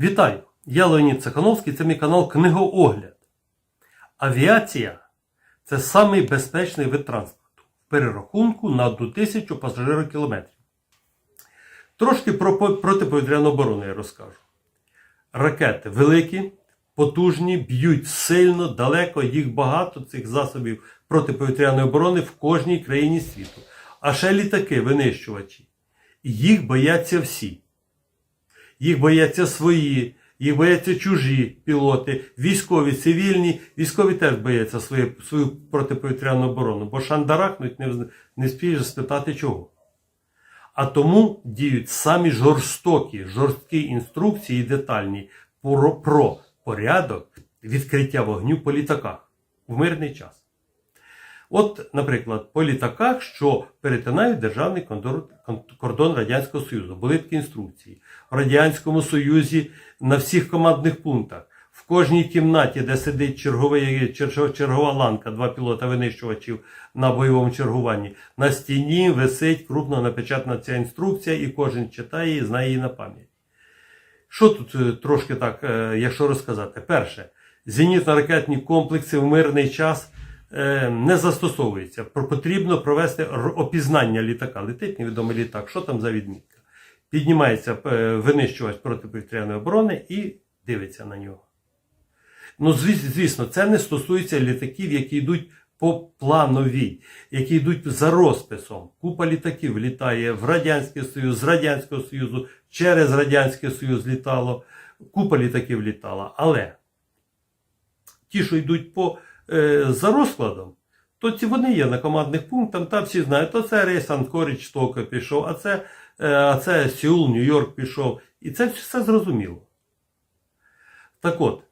Вітаю! Я Леонід Цехановський, це мій канал Книгоогляд. Авіація це самий безпечний вид транспорту в перерахунку на 1 тисячу пасажирокілометрів. Трошки про протиповітряну оборону я розкажу. Ракети великі, потужні, б'ють сильно, далеко, їх багато, цих засобів протиповітряної оборони в кожній країні світу. А ще літаки, винищувачі. Їх бояться всі. Їх бояться свої, їх бояться чужі пілоти, військові, цивільні. Військові теж бояться свою, свою протиповітряну оборону, бо шандарахнуть не, не спієш спитати чого. А тому діють самі жорстокі, жорсткі інструкції детальні про, про порядок відкриття вогню по літаках в мирний час. От, наприклад, по літаках, що перетинають державний кордон Радянського Союзу, були такі інструкції. В Радянському Союзі на всіх командних пунктах, в кожній кімнаті, де сидить черговий, чергова ланка, два пілота винищувачів на бойовому чергуванні, на стіні висить крупно напечатана ця інструкція, і кожен читає її, знає її на пам'ять. Що тут е, трошки так, е, якщо розказати? Перше, зенітно-ракетні комплекси в мирний час не застосовуються. Про- Потрібно провести опізнання літака. Летить невідомий літак, що там за відмітка. Піднімається е, винищувач протиповітряної оборони і дивиться на нього. Ну, звісно, це не стосується літаків, які йдуть по плановій, які йдуть за розписом. Купа літаків літає в Радянський Союз, з Радянського Союзу, через Радянський Союз літало. Купа літаків літала. Але ті, що йдуть по, е, за розкладом, то ці вони є на командних пунктах, там всі знають, то це рейс Анкоріч Тока пішов, а це, е, а це Сеул, Нью-Йорк пішов. І це все зрозуміло. Так от,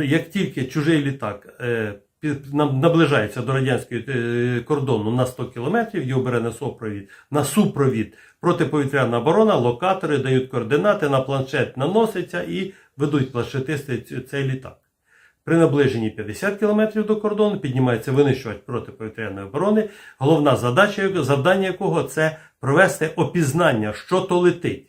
як тільки чужий літак е, наближається до радянського е, кордону на 100 кілометрів, його бере на супровід, на супровід протиповітряна оборона, локатори дають координати, на планшет наноситься і ведуть планшетисти цей літак. При наближенні 50 км до кордону піднімається винищувач протиповітряної оборони. Головна задача, завдання якого це провести опізнання, що то летить.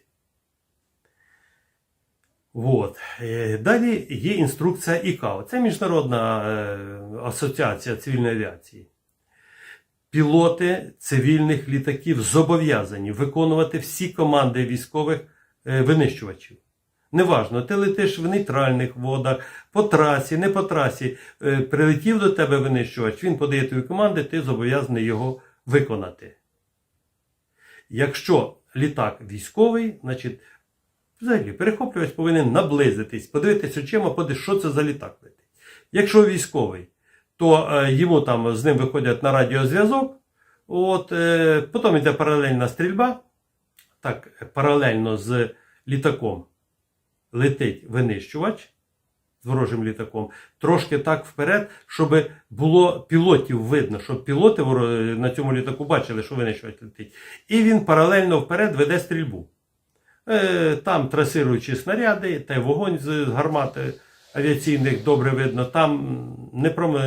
От. Е, Далі є інструкція ІКАО. Це Міжнародна е, асоціація цивільної авіації. Пілоти цивільних літаків зобов'язані виконувати всі команди військових е, винищувачів. Неважно, ти летиш в нейтральних водах, по трасі, не по трасі. Е, Прилетів до тебе винищувач, він подає тобі команди, ти зобов'язаний його виконати. Якщо літак військовий, значить Взагалі, перехоплювач повинен наблизитись, подивитись очима, подивитись, що це за літак летить. Якщо військовий, то е, йому там з ним виходять на радіозв'язок, от, е, потім йде паралельна стрільба, так, паралельно з літаком летить винищувач з ворожим літаком, трошки так вперед, щоб було пілотів видно, щоб пілоти на цьому літаку бачили, що винищувач летить. І він паралельно вперед веде стрільбу. Е, Там трасируючі снаряди, та й вогонь з гармати авіаційних добре видно. Там не, про,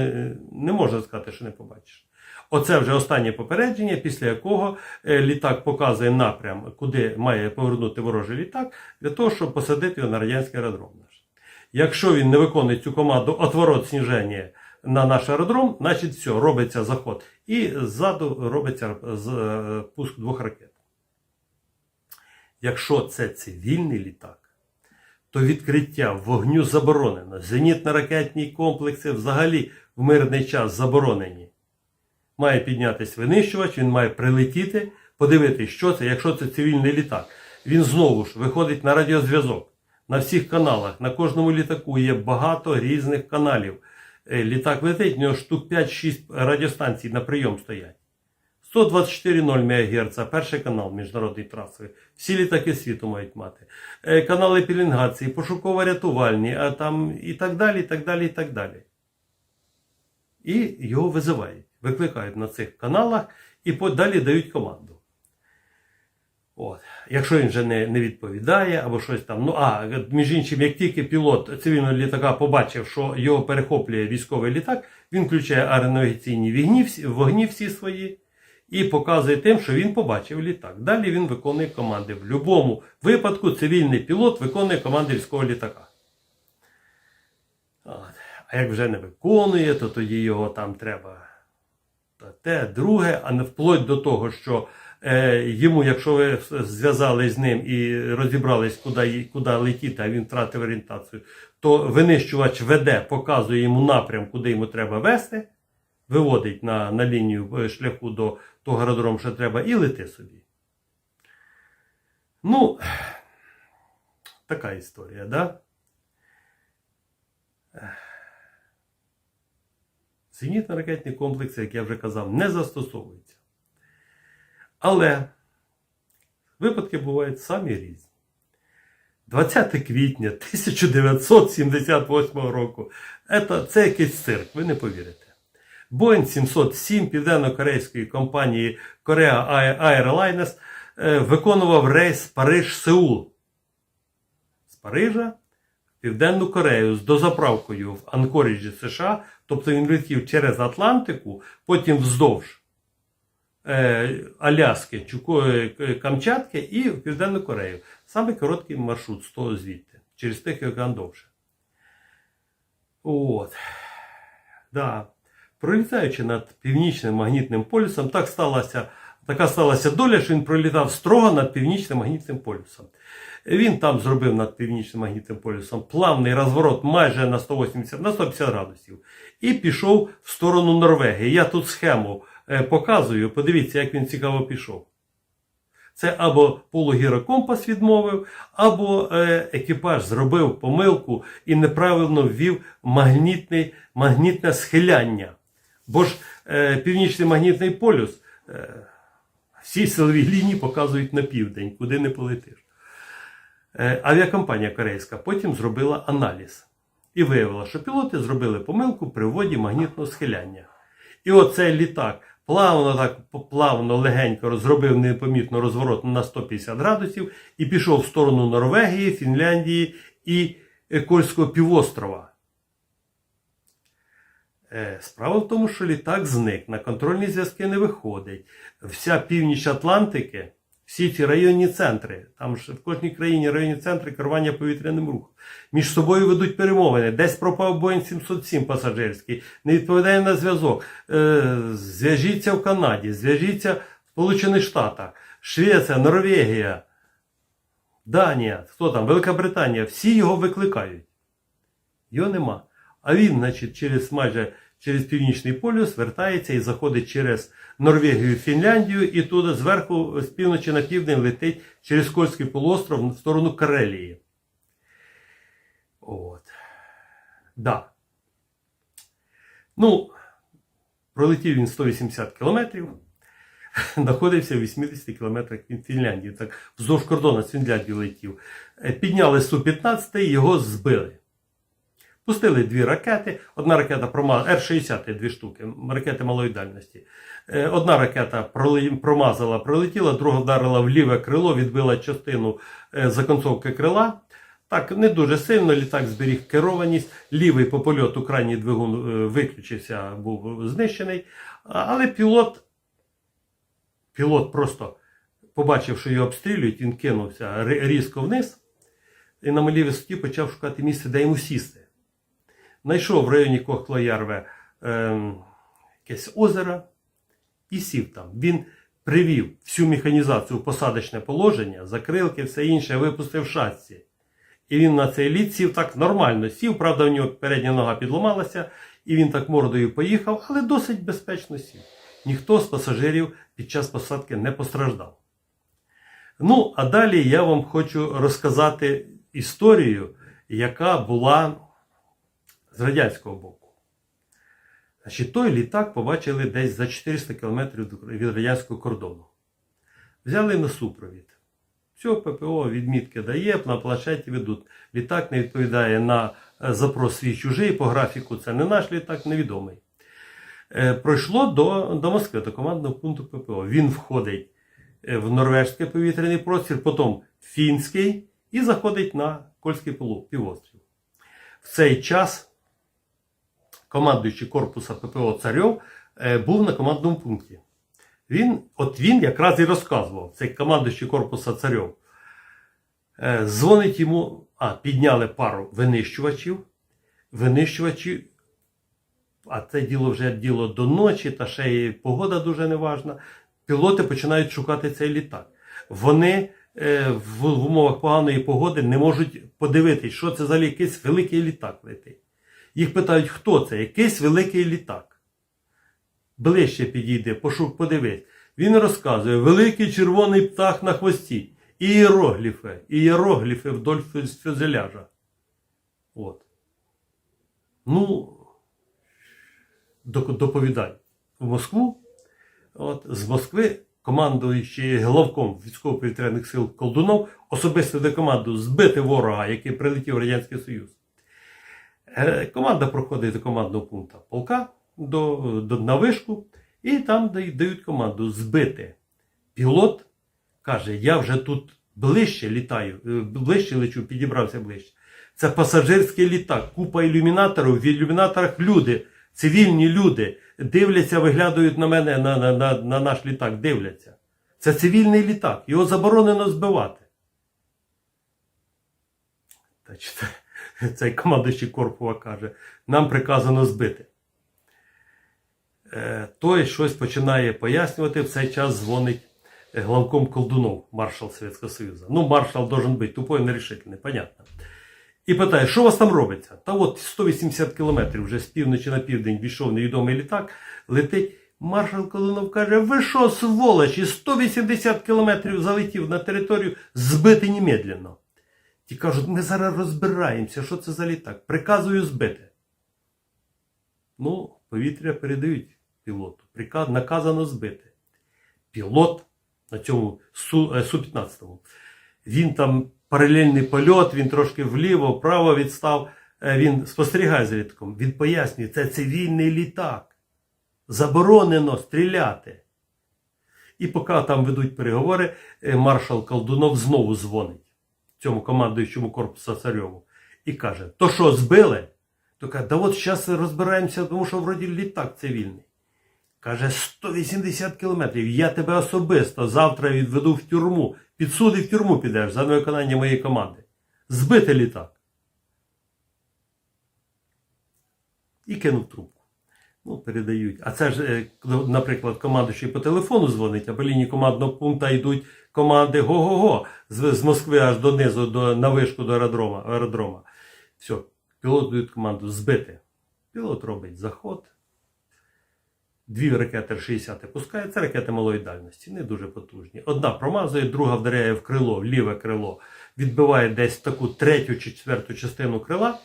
не можна сказати, що не побачиш. Оце вже останнє попередження, після якого е, літак показує напрям, куди має повернути ворожий літак, для того, щоб посадити його на радянський аеродром. Якщо він не виконує цю команду отворот сніження на наш аеродром, значить все, робиться заход. І ззаду робиться е, пуск двох ракет. Якщо це цивільний літак, то відкриття вогню заборонено. Зенітно-ракетні комплекси взагалі в мирний час заборонені. Має піднятися винищувач, він має прилетіти, подивитися, що це, якщо це цивільний літак. Він знову ж виходить на радіозв'язок. На всіх каналах, на кожному літаку є багато різних каналів. Е, Літак летить, в нього штук 5-6 радіостанцій на прийом стоять. 124,0 МГц, перший канал міжнародний трасовий. Всі літаки світу мають мати. Е, Канали пілінгації, пошуково-рятувальні, а там і так далі, і так далі, і так далі. І його визивають, викликають на цих каналах і далі дають команду. От. Якщо він вже не, не відповідає або щось там. Ну а між іншим, як тільки пілот цивільного літака побачив, що його перехоплює військовий літак, він включає аеронавігаційні вогні, вогні всі свої і показує тим, що він побачив літак. Далі він виконує команди. В будь-якому випадку цивільний пілот виконує команди військового літака. От. А як вже не виконує, то тоді його там треба те, друге, а не вплоть до того, що е, йому, якщо ви зв'язались з ним і розібрались, куди, куди летіти, а він втратив орієнтацію, то винищувач веде, показує йому напрям, куди йому треба вести, виводить на, на лінію е, шляху до того аеродрому, що треба, і лети собі. Ну, така історія, да? Зенітно-ракетні комплекси, як я вже казав, не застосовуються. Але випадки бувають самі різні. 20 квітня 1978 року це, це якийсь цирк, ви не повірите. Boeing 707 південно-корейської компанії Korea Airlines е, виконував рейс Париж-Сеул. З Парижа Південну Корею з дозаправкою в Анкоріджі США. Тобто він летів через Атлантику, потім вздовж е, Аляски, Чуко- е, Камчатки і в Південну Корею. Саме короткий маршрут з того звідти, через Тихий океан довше. От. Да. Пролітаючи над північним магнітним полюсом, так сталося, така сталася доля, що він пролітав строго над північним магнітним полюсом. Він там зробив над північним магнітним полюсом плавний розворот майже на 180 на 150 градусів і пішов в сторону Норвегії. Я тут схему е, показую. Подивіться, як він цікаво пішов. Це або полугірокомпас відмовив, або е, екіпаж зробив помилку і неправильно ввів магнітний, магнітне схиляння. Бо ж е, північний магнітний полюс всі силові лінії показують на південь, куди не полетиш. Е, авіакомпанія корейська потім зробила аналіз і виявила, що пілоти зробили помилку при вводі магнітного схиляння. І оцей літак плавно, так плавно, легенько зробив непомітно розворот на 150 градусів і пішов в сторону Норвегії, Фінляндії і е, Кольського півострова. Е, Справа в тому, що літак зник, на контрольні зв'язки не виходить. Вся північ Атлантики, всі ці районні центри, там ж в кожній країні районні центри керування повітряним рухом, між собою ведуть перемовини. Десь пропав Boeing 707 пасажирський, не відповідає на зв'язок. Е, Зв'яжіться в Канаді, зв'яжіться в Сполучених Штатах, Швеція, Норвегія, Данія, хто там, Велика Британія, всі його викликають. Його нема. А він, значить, через майже через північний полюс вертається і заходить через Норвегію, Фінляндію, і туди зверху, з півночі на південь летить через Кольський полуостров в сторону Карелії. От. Да. Ну, пролетів він 180 кілометрів, знаходився в 80 кілометрах від Фінляндії. Так, вздовж кордону з Фінляндії летів. Е, Підняли Су-15 його збили. Пустили дві ракети. Одна ракета промазала, Р-60 дві штуки, ракети малої дальності. Е, Одна ракета промазала, пролетіла, друга вдарила в ліве крило, відбила частину е, законцовки крила. Так, не дуже сильно літак зберіг керованість. Лівий по польоту крайній двигун е, виключився, був знищений. Але пілот, пілот просто побачив, що його обстрілюють, він кинувся різко вниз і на малій висоті почав шукати місце, де йому сісти. Знайшов в районі Кохтлоярве ем, якесь озеро і сів там. Він привів всю механізацію в посадочне положення, закрилки, все інше, випустив шасці. І він на цей лід сів так нормально сів. Правда, у нього передня нога підламалася, і він так мордою поїхав, але досить безпечно сів. Ніхто з пасажирів під час посадки не постраждав. Ну, а далі я вам хочу розказати історію, яка була з радянського боку. Значить, той літак побачили десь за 400 кілометрів від радянського кордону. Взяли на супровід. Все, ППО відмітки дає, на планшеті ведуть. Літак не відповідає на е, запрос свій чужий по графіку. Це не наш літак, невідомий. Е, Пройшло до, до Москви, до командного пункту ППО. Він входить е, в норвежський повітряний простір, потім фінський і заходить на Кольський полу- півострів. В цей час командуючий корпуса ППО Царьов е, був на командному пункті. Він, от він якраз і розказував, цей командуючий корпуса царьов. Е, дзвонить йому, а, підняли пару винищувачів. Винищувачі, а це діло вже діло до ночі, та ще й погода дуже неважна. Пілоти починають шукати цей літак. Вони е, в, в умовах поганої погоди не можуть подивитись, що це за якийсь великий літак летить. Їх питають, хто це? Якийсь великий літак. Ближче підійде, пошук, подивись. Він розказує: великий червоний птах на хвості. Ієрогліфи, ієрогліфи вдоль фюзеляжа. От. Ну, доповідай. В Москву. От, з Москви командуючий главком військово-повітряних сил Колдунов особисто до команду збити ворога, який прилетів в Радянський Союз. Е, Команда проходить до командного пункту полка до, до, на вишку, і там дають, команду збити. Пілот каже: Я вже тут ближче літаю, е, ближче лечу, підібрався ближче. Це пасажирський літак, купа ілюмінаторів, в ілюмінаторах люди, цивільні люди дивляться, виглядають на мене, на, на, на, на наш літак, дивляться. Це цивільний літак, його заборонено збивати. Та чи це- цей командуючий Корпова каже, нам приказано збити. Е, Той щось починає пояснювати, в цей час дзвонить е, главком Колдунов, маршал Совєтського Союзу. Ну, маршал должен бути тупой, нерішительний, понятно. І питає, що у вас там робиться? Та от 180 кілометрів вже з півночі на південь війшов невідомий літак, летить. Маршал Колдунов каже, ви що, сволочі, 180 кілометрів залетів на територію, збити немедленно. Ті кажуть, ми зараз розбираємося, що це за літак. Приказую збити. Ну, повітря передають пілоту. Приказ, наказано збити. Пілот на цьому Су, е, Су-15. Він там паралельний польот, він трошки вліво, вправо відстав. Е, Він спостерігає за літаком. Він пояснює, це цивільний літак. Заборонено стріляти. І поки там ведуть переговори, е, маршал Колдунов знову дзвонить цьому командуючому корпусу Царьову і каже: То що, збили? То каже, да от зараз розбираємося, тому що вроді літак цивільний. Каже, 180 кілометрів. Я тебе особисто завтра відведу в тюрму. Під суд і в тюрму підеш за невиконання моєї команди. Збити літак. І кинув трубку. Ну, передають. А це ж, е, наприклад, командуючий по телефону дзвонить, а по лінії командного пункту йдуть команди го-го-го з, з Москви аж донизу, до, на вишку до аеродрома. аеродрома. Все, пілот дають команду збити. Пілот робить заход. Дві ракети Р-60 пускає. Це ракети малої дальності, не дуже потужні. Одна промазує, друга вдаряє в крило, в ліве крило, відбиває десь таку третю чи четверту частину крила,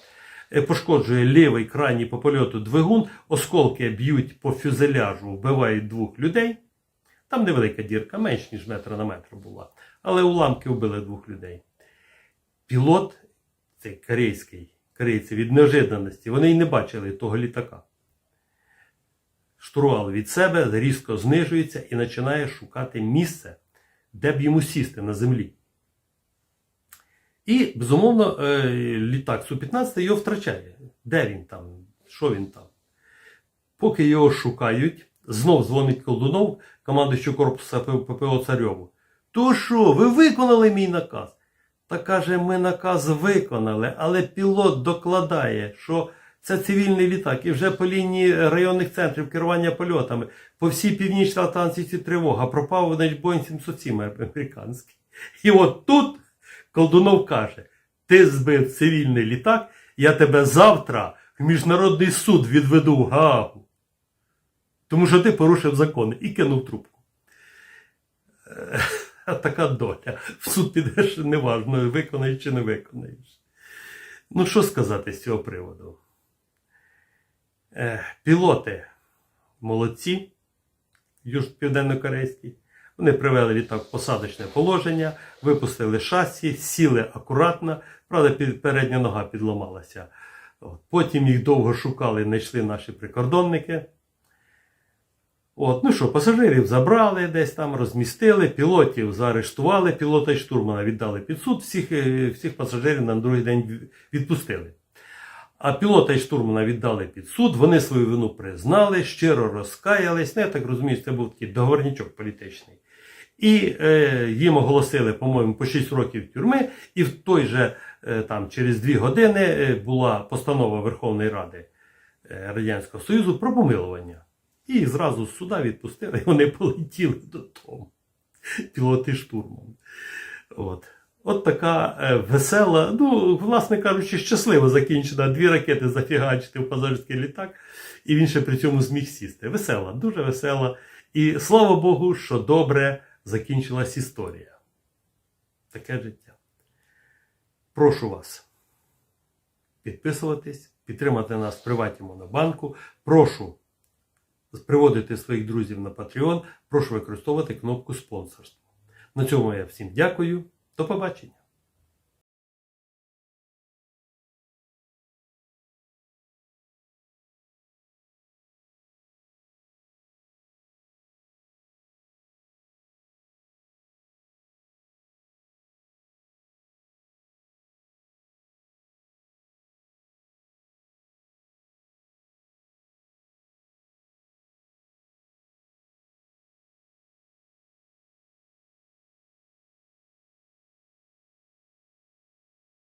е, пошкоджує лівий крайній по польоту двигун, осколки б'ють по фюзеляжу, вбивають двох людей. Там невелика дірка, менш ніж метра на метр була. Але уламки вбили двох людей. Пілот, цей корейський, корейці від неожиданості, вони й не бачили того літака. Штурвал від себе різко знижується і починає шукати місце, де б йому сісти на землі. І, безумовно, е, літак Су-15 його втрачає. Де він там? Що він там? Поки його шукають, знов дзвонить Колдунов, командуючий корпуса ППО Царьову. То що, ви виконали мій наказ? Та каже, ми наказ виконали, але пілот докладає, що це цивільний літак, і вже по лінії районних центрів керування польотами, по всій північній Атлантиці тривога, пропав Боїнг 707 американський. І от тут Колдунов каже: ти збив цивільний літак, я тебе завтра в міжнародний суд відведу в Гаагу. Тому що ти порушив закони і кинув трубку. Е, Така доля. В суд підеш неважно, виконаєш чи не виконаєш. Ну, що сказати з цього приводу? Е, Пілоти молодці, південнокорейські. Вони привели літак посадочне положення, випустили шасі, сіли акуратно. Правда, передня нога підламалася. Потім їх довго шукали, знайшли наші прикордонники. От, ну що, пасажирів забрали десь там, розмістили, пілотів заарештували, пілота і штурмана віддали під суд, всіх, е, всіх пасажирів на другий день відпустили. А пілота і штурмана віддали під суд, вони свою вину признали, щиро розкаялись. Ну, я так розумію, це був такий договорнячок політичний. І е, їм оголосили, по-моєму, по 6 років тюрми, і в той же е, там через 2 години е, була постанова Верховної Ради е, Радянського Союзу про помилування. І зразу суда відпустили, і вони полетіли додому. Пілоти штурмом. От. От така е, весела, ну, власне кажучи, щасливо закінчена. Дві ракети зафігачити в пасажирський літак, і він ще при цьому зміг сісти. Весела, дуже весела. І слава Богу, що добре закінчилась історія. Таке життя. Прошу вас підписуватись, підтримати нас в приваті Монобанку. Прошу приводити своїх друзів на Patreon. Прошу використовувати кнопку спонсорства. На цьому я всім дякую. До побачення.